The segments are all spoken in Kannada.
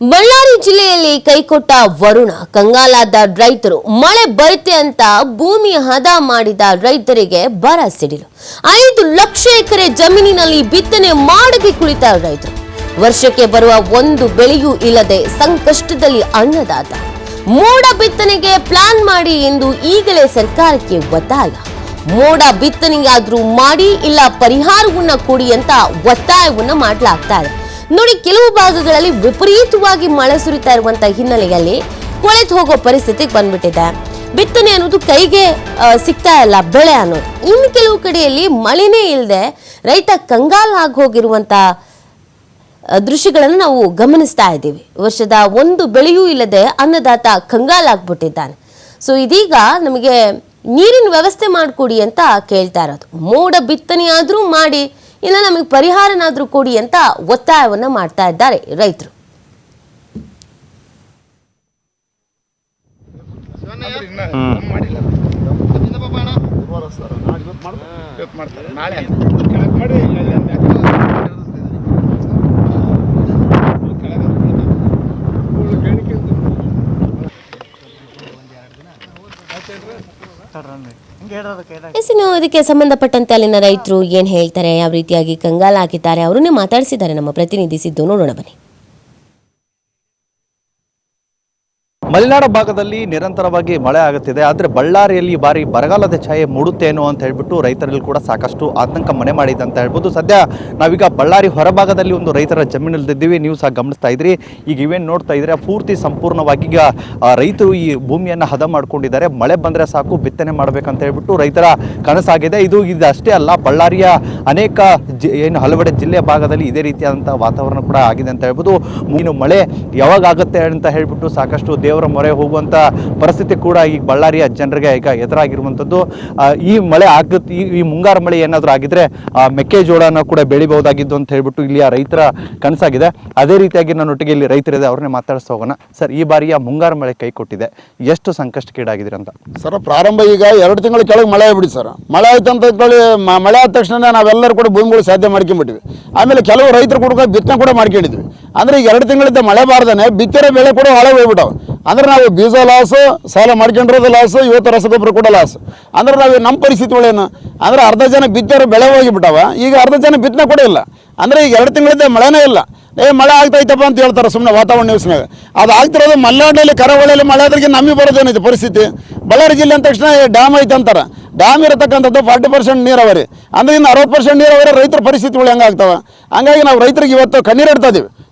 ಬಳ್ಳಾರಿ ಜಿಲ್ಲೆಯಲ್ಲಿ ಕೈಕೊಟ್ಟ ವರುಣ, ಕಂಗಾಲಾದ ರೈತರು, ಮಳೆ ಬರುತ್ತೆ ಅಂತ ಭೂಮಿ ಹದ ಮಾಡಿದ ರೈತರಿಗೆ ಬರ ಸಿಡಿಲು. ಐದು ಲಕ್ಷ ಎಕರೆ ಜಮೀನಿನಲ್ಲಿ ಬಿತ್ತನೆ ಮಾಡದೆ ಕುಳಿತ ರೈತರು. ವರ್ಷಕ್ಕೆ ಬರುವ ಒಂದು ಬೆಳೆಯೂ ಇಲ್ಲದೆ ಸಂಕಷ್ಟದಲ್ಲಿ ಅನ್ನದಾತ. ಮೋಡ ಬಿತ್ತನೆಗೆ ಪ್ಲಾನ್ ಮಾಡಿ ಎಂದು ಈಗಲೇ ಸರ್ಕಾರಕ್ಕೆ ಒತ್ತಾಯ. ಮೋಡ ಬಿತ್ತನೆಯಾದ್ರೂ ಮಾಡಿ ಇಲ್ಲ, ಪರಿಹಾರವನ್ನ ಕೊಡಿ ಅಂತ ಒತ್ತಾಯವನ್ನ ಮಾಡಲಾಗ್ತಾ ಇದೆ. ನೋಡಿ ಕೆಲವು ಭಾಗಗಳಲ್ಲಿ ವಿಪರೀತವಾಗಿ ಮಳೆ ಸುರಿತಾ ಇರುವಂತ ಹಿನ್ನೆಲೆಯಲ್ಲಿ ಕೊಳೆತು ಹೋಗೋ ಪರಿಸ್ಥಿತಿಗೆ ಬಂದ್ಬಿಟ್ಟಿದೆ. ಬಿತ್ತನೆ ಅನ್ನೋದು ಕೈಗೆ ಸಿಗ್ತಾ ಇಲ್ಲ ಬೆಳೆ ಅನ್ನೋದು. ಇನ್ನು ಕೆಲವು ಕಡೆಯಲ್ಲಿ ಮಳೆನೇ ಇಲ್ಲದೆ ರೈತ ಕಂಗಾಲಾಗಿ ಹೋಗಿರುವಂತ ಆ, ದೃಶ್ಯಗಳನ್ನು ನಾವು ಗಮನಿಸ್ತಾ ಇದ್ದೀವಿ. ವರ್ಷದ ಒಂದು ಬೆಳೆಯೂ ಇಲ್ಲದೆ ಅನ್ನದಾತ ಕಂಗಾಲಾಗ್ಬಿಟ್ಟಿದ್ದಾನೆ ಸೊ ಇದೀಗ ನಮಗೆ ನೀರಿನ ವ್ಯವಸ್ಥೆ ಮಾಡಿಕೊಡಿ ಅಂತ ಕೇಳ್ತಾ ಇರೋದು. ಮೋಡ ಬಿತ್ತನೆಯಾದರೂ ಮಾಡಿ ಇಲ್ಲ ನಮಗೆ ಪರಿಹಾರನಾದರೂ ಕೊಡಿ ಅಂತ ಒತ್ತಾಯವನ್ನ ಮಾಡ್ತಾ ಇದ್ದಾರೆ ರೈತರು. ನಾಳೆ ಎಸ್, ಇನ್ನು ಇದಕ್ಕೆ ಸಂಬಂಧಪಟ್ಟಂತೆ ಅಲ್ಲಿನ ರೈತರು ಏನ್ ಹೇಳ್ತಾರೆ, ಯಾವ ರೀತಿಯಾಗಿ ಕಂಗಾಲಾಗಿದ್ದಾರೆ, ಅವರನ್ನೇ ಮಾತಾಡಿಸಿದ್ದಾರೆ ನಮ್ಮ ಪ್ರತಿನಿಧಿಸಿದ್ದು ನೋಡೋಣ ಬನ್ನಿ. ಮಲೆನಾಡು ಭಾಗದಲ್ಲಿ ನಿರಂತರವಾಗಿ ಮಳೆ ಆಗುತ್ತಿದೆ, ಆದರೆ ಬಳ್ಳಾರಿಯಲ್ಲಿ ಈ ಬಾರಿ ಬರಗಾಲದ ಛಾಯೆ ಮೂಡುತ್ತೇನೋ ಅಂತ ಹೇಳ್ಬಿಟ್ಟು ರೈತರಲ್ಲಿ ಕೂಡ ಸಾಕಷ್ಟು ಆತಂಕ ಮನೆ ಮಾಡಿದೆ ಅಂತ ಹೇಳ್ಬೋದು. ಸದ್ಯ ನಾವೀಗ ಬಳ್ಳಾರಿ ಹೊರಭಾಗದಲ್ಲಿ ಒಂದು ರೈತರ ಜಮೀನಲ್ಲಿದ್ದೀವಿ, ನೀವು ಸಹ ಗಮನಿಸ್ತಾ ಇದ್ರಿ. ಈಗ ಇವೇನು ನೋಡ್ತಾ ಇದ್ರೆ ಪೂರ್ತಿ ಸಂಪೂರ್ಣವಾಗಿ ಈಗ ರೈತರು ಈ ಭೂಮಿಯನ್ನು ಹದ ಮಾಡ್ಕೊಂಡಿದ್ದಾರೆ. ಮಳೆ ಬಂದರೆ ಸಾಕು, ಬಿತ್ತನೆ ಮಾಡಬೇಕಂತ ಹೇಳ್ಬಿಟ್ಟು ರೈತರ ಕನಸಾಗಿದೆ. ಇದು ಇದಷ್ಟೇ ಅಲ್ಲ, ಬಳ್ಳಾರಿಯ ಅನೇಕ ಏನು ಹಲವೆಡೆ ಜಿಲ್ಲೆ ಭಾಗದಲ್ಲಿ ಇದೇ ರೀತಿಯಾದಂಥ ವಾತಾವರಣ ಕೂಡ ಆಗಿದೆ ಅಂತ ಹೇಳ್ಬೋದು. ಮೀನು ಮಳೆ ಯಾವಾಗ ಆಗುತ್ತೆ ಅಂತ ಹೇಳ್ಬಿಟ್ಟು ಸಾಕಷ್ಟು ದೇವರ ಮೊರೆ ಹೋಗುವಂಥ ಪರಿಸ್ಥಿತಿ ಕೂಡ ಈಗ ಬಳ್ಳಾರಿಯ ಜನರಿಗೆ ಈಗ ಎದುರಾಗಿರುವಂಥದ್ದು. ಈ ಮಳೆ ಆಗುತ್ತೆ ಈ ಮುಂಗಾರು ಮಳೆ ಏನಾದರೂ ಆಗಿದ್ರೆ ಆ, ಮೆಕ್ಕೆಜೋಳನ ಕೂಡ ಬೆಳಿಬಹುದಾಗಿದ್ದು ಅಂತ ಹೇಳ್ಬಿಟ್ಟು ಇಲ್ಲಿಯ ರೈತರ ಕನಸಾಗಿದೆ. ಅದೇ ರೀತಿಯಾಗಿ ನನ್ನೊಟ್ಟಿಗೆ ಇಲ್ಲಿ ರೈತರಿದೆ ಅವ್ರನ್ನೇ ಮಾತಾಡಿಸ್ತಾ ಹೋಗೋಣ. ಸರ್ ಈ ಬಾರಿಯ ಮುಂಗಾರು ಮಳೆ ಕೈ ಕೊಟ್ಟಿದೆ. ಎಷ್ಟು ಸಂಕಷ್ಟಕ್ಕೀಡಾಗಿದ್ದೀರಿ ಅಂತ? ಸರ್ ಪ್ರಾರಂಭ ಈಗ ಎರಡು ತಿಂಗಳ ಕೆಳಗೆ ಮಳೆ ಆಗ್ಬಿಡಿ ಸರ್. ಮಳೆ ಆಯ್ತು ಅಂತ ಹೇಳಿ ಮಳೆ ಆದ ತಕ್ಷಣ ನಾವೆಲ್ಲರೂ ಕೂಡ ಭೂಮಿಗಳು ಸಾಧ್ಯ ಮಾಡ್ಕೊಂಡ್ಬಿಟ್ಟಿವಿ ಆಮೇಲೆ ಕೆಲವು ರೈತರು ಕೂಡ ಬಿತ್ತನೆ ಕೂಡ ಮಾಡ್ಕೊಂಡಿದ್ವಿ. ಅಂದ್ರೆ ಈಗ ಎರಡು ತಿಂಗಳಿಂದ ಮಳೆ ಬಾರ್ದಾನೆ ಬಿತ್ತಿರೋ ಬೆಳೆ ಕೂಡ ಹೊಳೆ ಹೋಗ್ಬಿಟ್ಟವು. ಅಂದ್ರೆ ನಾವು ಬೀಜ ಲಾಸು ಸಾಲ ಮಾಡ್ಕೊಂಡಿರೋದು ಲಾಸು ಇವತ್ತು ರಸಗೊಬ್ಬರ ಕೂಡ ಲಾಸು ಅಂದ್ರೆ ನಾವು ನಮ್ಮ ಪರಿಸ್ಥಿತಿ ಪರಿಸ್ಥಿತಿಗಳೇನು ಅಂದ್ರೆ ಅರ್ಧ ಜನ ಬಿತ್ತಿರೋ ಬೆಳೆ ಹೋಗಿಬಿಟ್ಟವ, ಈಗ ಅರ್ಧ ಜನ ಬಿತ್ತನೆ ಕೂಡ ಇಲ್ಲ. ಅಂದ್ರೆ ಈಗ ಎರಡು ತಿಂಗಳಿಂದ ಮಳೆನೇ ಇಲ್ಲ. ಏ, ಮಳೆ ಆಗ್ತೈತಪ್ಪ ಅಂತ ಹೇಳ್ತಾರೆ ಸುಮ್ಮನೆ ವಾತಾವರಣ ನ್ಯೂಸ್ನಾಗ. ಅದು ಆಗ್ತಿರೋದು ಮಲೆನಾಡಲ್ಲಿ, ಕರಾವಳಿಯಲ್ಲಿ ಮಳೆ ಆದ್ರಿಗೆ ನಮಗೆ ಬರೋದೇನೈತೆ ಪರಿಸ್ಥಿತಿ? ಬಳ್ಳಾರಿ ಜಿಲ್ಲೆ ಅಂದ ತಕ್ಷಣ ಡ್ಯಾಮ್ ಐತೆ ಅಂತಾರೆ. ಡ್ಯಾಮ್ ಇರತಕ್ಕಂಥದ್ದು ಫಾರ್ಟಿ ಪರ್ಸೆಂಟ್ ನೀರಾವರಿ. ಅಂದ್ರೆ ಇನ್ನು ಅರವತ್ತು ಪರ್ಸೆಂಟ್ ನೀರಾವರಿ ರೈತರ ಪರಿಸ್ಥಿತಿಗಳು ಹೆಂಗಾಗ್ತವೆ. ಹಂಗಾಗಿ ನಾವು ರೈತರಿಗೆ ಇವತ್ತು ಕಣ್ಣೀರು ಇಡ್ತಾ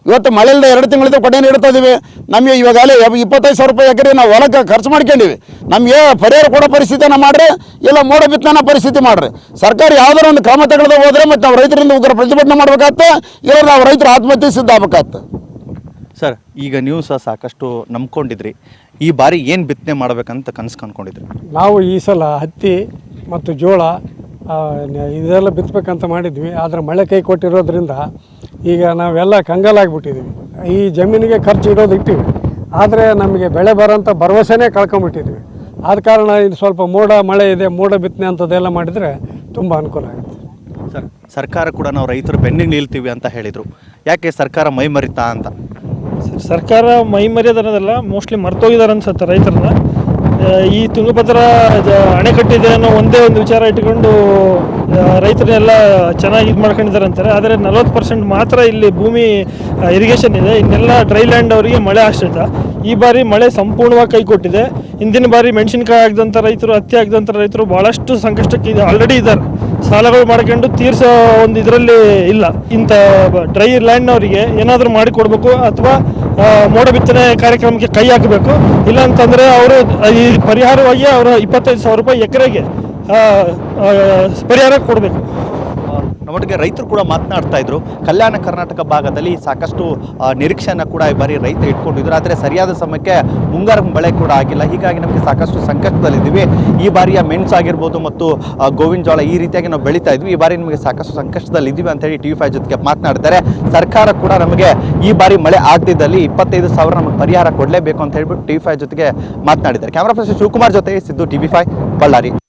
ಇವತ್ತು ಮಳೆ ಇಲ್ಲದೆ ಎರಡು ತಿಂಗಳಿಂದ ಕೊಡೆ ಇಡ್ತಾ ಇದ್ದೀವಿ ನಮಗೆ ಇವಾಗಲೇ ಇಪ್ಪತ್ತೈದು ಸಾವಿರ ರೂಪಾಯಿ ಎಕರೆ ನಾವು ಹೊಲಕ್ಕೆ ಖರ್ಚು ಮಾಡ್ಕೊಂಡಿವಿ. ನಮಗೆ ಪರಿಹಾರ ಕೊಡೋ ಪರಿಸ್ಥಿತಿನ ಮಾಡ್ರಿ ಇಲ್ಲ ಮೋಡ ಬಿತ್ತನ ಪರಿಸ್ಥಿತಿ ಮಾಡ್ರಿ. ಸರ್ಕಾರ ಯಾವ್ದಾರ ಒಂದು ಕ್ರಮ ತೆಗೆದು ಹೋದ್ರೆ ಮತ್ತೆ ನಾವು ರೈತರಿಂದ ಉಗ್ರ ಪ್ರತಿಭಟನೆ ಮಾಡ್ಬೇಕಾಗತ್ತೆ ಇಲ್ಲ ನಾವು ರೈತರು ಆತ್ಮಹತ್ಯೆ ಸಿದ್ಧ ಆಗ್ಬೇಕಾಗತ್ತೆ ಸರ್ ಈಗ ನೀವು ಸಹ ಸಾಕಷ್ಟು ನಂಬ್ಕೊಂಡಿದ್ರಿ. ಈ ಬಾರಿ ಏನು ಬಿತ್ತನೆ ಮಾಡ್ಬೇಕಂತ ಕನಸು ಕಂಡ್ಕೊಂಡಿದ್ರಿ? ನಾವು ಈ ಸಲ ಹತ್ತಿ ಮತ್ತು ಜೋಳ ಇದೆಲ್ಲ ಬಿತ್ತಬೇಕಂತ ಮಾಡಿದ್ವಿ. ಆದರೆ ಮಳೆ ಕೈ ಕೊಟ್ಟಿರೋದ್ರಿಂದ ಈಗ ನಾವೆಲ್ಲ ಕಂಗಾಲಾಗ್ಬಿಟ್ಟಿದ್ದೀವಿ. ಈ ಜಮೀನಿಗೆ ಖರ್ಚು ಇಡೋದು ಇಟ್ಟಿವಿ. ಆದರೆ ನಮಗೆ ಬೆಳೆ ಬರೋಂಥ ಭರವಸೆನೇ ಕಳ್ಕೊಂಬಿಟ್ಟಿದ್ವಿ ಆದ ಕಾರಣ ಇದು ಸ್ವಲ್ಪ ಮೋಡ ಮಳೆ ಇದೆ ಮೋಡ ಬಿತ್ತನೆ ಅಂಥದ್ದೆಲ್ಲ ಮಾಡಿದರೆ ತುಂಬ ಅನುಕೂಲ ಆಗುತ್ತೆ. ಸರ್ ಸರ್ಕಾರ ಕೂಡ ನಾವು ರೈತರು ಬೆನ್ನಿಗೆ ನಿಲ್ತೀವಿ ಅಂತ ಹೇಳಿದರು. ಯಾಕೆ ಸರ್ಕಾರ ಮೈ ಮರಿತಾ ಅಂತ ಸರ್ಕಾರ ಮೈ ಮರ್ಯಾದೆ ಅನ್ನೋದಲ್ಲ ಮೋಸ್ಟ್ಲಿ ಮರ್ತೋಗಿದ್ದಾರೆ ಅನ್ಸುತ್ತೆ ರೈತರನ್ನ. ಈ ತುಂಗಭದ್ರಾ ಅಣೆಕಟ್ಟಿದೆ ಅನ್ನೋ ಒಂದೇ ಒಂದು ವಿಚಾರ ಇಟ್ಕೊಂಡು ರೈತರನ್ನೆಲ್ಲ ಚೆನ್ನಾಗಿ ಇದು ಮಾಡ್ಕೊಂಡಿದ್ದಾರೆ ಅಂತಾರೆ. ಆದರೆ ನಲ್ವತ್ತು ಪರ್ಸೆಂಟ್ ಮಾತ್ರ ಇಲ್ಲಿ ಭೂಮಿ ಇರಿಗೇಷನ್ ಇದೆ. ಇನ್ನೆಲ್ಲ ಡ್ರೈ ಲ್ಯಾಂಡ್ ಅವರಿಗೆ ಮಳೆ ಆಶ್ರಿತ. ಈ ಬಾರಿ ಮಳೆ ಸಂಪೂರ್ಣವಾಗಿ ಕೈ ಕೊಟ್ಟಿದೆ. ಹಿಂದಿನ ಬಾರಿ ಮೆಣಸಿನಕಾಯಿ ಆಗದಂಥ ರೈತರು, ಹತ್ತಿ ಆಗದಂಥ ರೈತರು ಭಾಳಷ್ಟು ಸಂಕಷ್ಟಕ್ಕೆ ಇದೆ ಆಲ್ರೆಡಿ ಇದ್ದಾರೆ. ಸಾಲಗಳು ಮಾಡ್ಕೊಂಡು ತೀರ್ಸೋ ಒಂದು ಇದರಲ್ಲಿ ಇಲ್ಲ. ಇಂಥ ಡ್ರೈ ಲ್ಯಾಂಡ್ನವರಿಗೆ ಏನಾದರೂ ಮಾಡಿಕೊಡ್ಬೇಕು ಅಥವಾ ಮೋಡ ಬಿತ್ತನೆ ಕಾರ್ಯಕ್ರಮಕ್ಕೆ ಕೈ ಹಾಕಬೇಕು. ಇಲ್ಲ ಅಂತಂದರೆ ಅವರು ಈ ಪರಿಹಾರವಾಗಿ ಅವರು ಇಪ್ಪತ್ತೈದು ಸಾವಿರ ರೂಪಾಯಿ ಎಕರೆಗೆ ಪರಿಹಾರ ಕೊಡಬೇಕು. ನಮ್ಮೊಟ್ಟಿಗೆ ರೈತರು ಕೂಡ ಮಾತನಾಡ್ತಾ ಇದ್ರು. ಕಲ್ಯಾಣ ಕರ್ನಾಟಕ ಭಾಗದಲ್ಲಿ ಸಾಕಷ್ಟು ನಿರೀಕ್ಷೆಯನ್ನು ಕೂಡ ಈ ಬಾರಿ ರೈತ ಇಟ್ಕೊಂಡಿದ್ರು. ಆದರೆ ಸರಿಯಾದ ಸಮಯಕ್ಕೆ ಮುಂಗಾರು ಮಳೆ ಕೂಡ ಆಗಿಲ್ಲ. ಹೀಗಾಗಿ ನಮಗೆ ಸಾಕಷ್ಟು ಸಂಕಷ್ಟದಲ್ಲಿದ್ದೀವಿ. ಈ ಬಾರಿಯ ಮೆಣಸು ಆಗಿರ್ಬೋದು ಮತ್ತು ಗೋವಿನ ಜೋಳ ಈ ರೀತಿಯಾಗಿ ನಾವು ಬೆಳೀತಾ ಇದ್ವಿ. ಈ ಬಾರಿ ನಮಗೆ ಸಾಕಷ್ಟು ಸಂಕಷ್ಟದಲ್ಲಿ ಅಂತೇಳಿ ಟಿ ವಿ ಫೈವ್ ಜೊತೆಗೆ ಮಾತನಾಡ್ತಾರೆ ಸರ್ಕಾರ ಕೂಡ ನಮಗೆ ಈ ಬಾರಿ ಮಳೆ ಆಗದಿದ್ದಲ್ಲಿ ಇಪ್ಪತ್ತೈದು ಸಾವಿರ ನಮಗೆ ಪರಿಹಾರ ಕೊಡಲೇಬೇಕು ಅಂತ ಹೇಳ್ಬಿಟ್ಟು ಟಿ ಫೈವ್ ಜೊತೆಗೆ ಮಾತನಾಡಿದ್ದಾರೆ. ಕ್ಯಾಮರಾ ಪರ್ಸನ್ ಶಿವಕುಮಾರ್ ಜೊತೆ ಸಿದ್ದು ಟಿ ಫೈವ್, ಬಳ್ಳಾರಿ.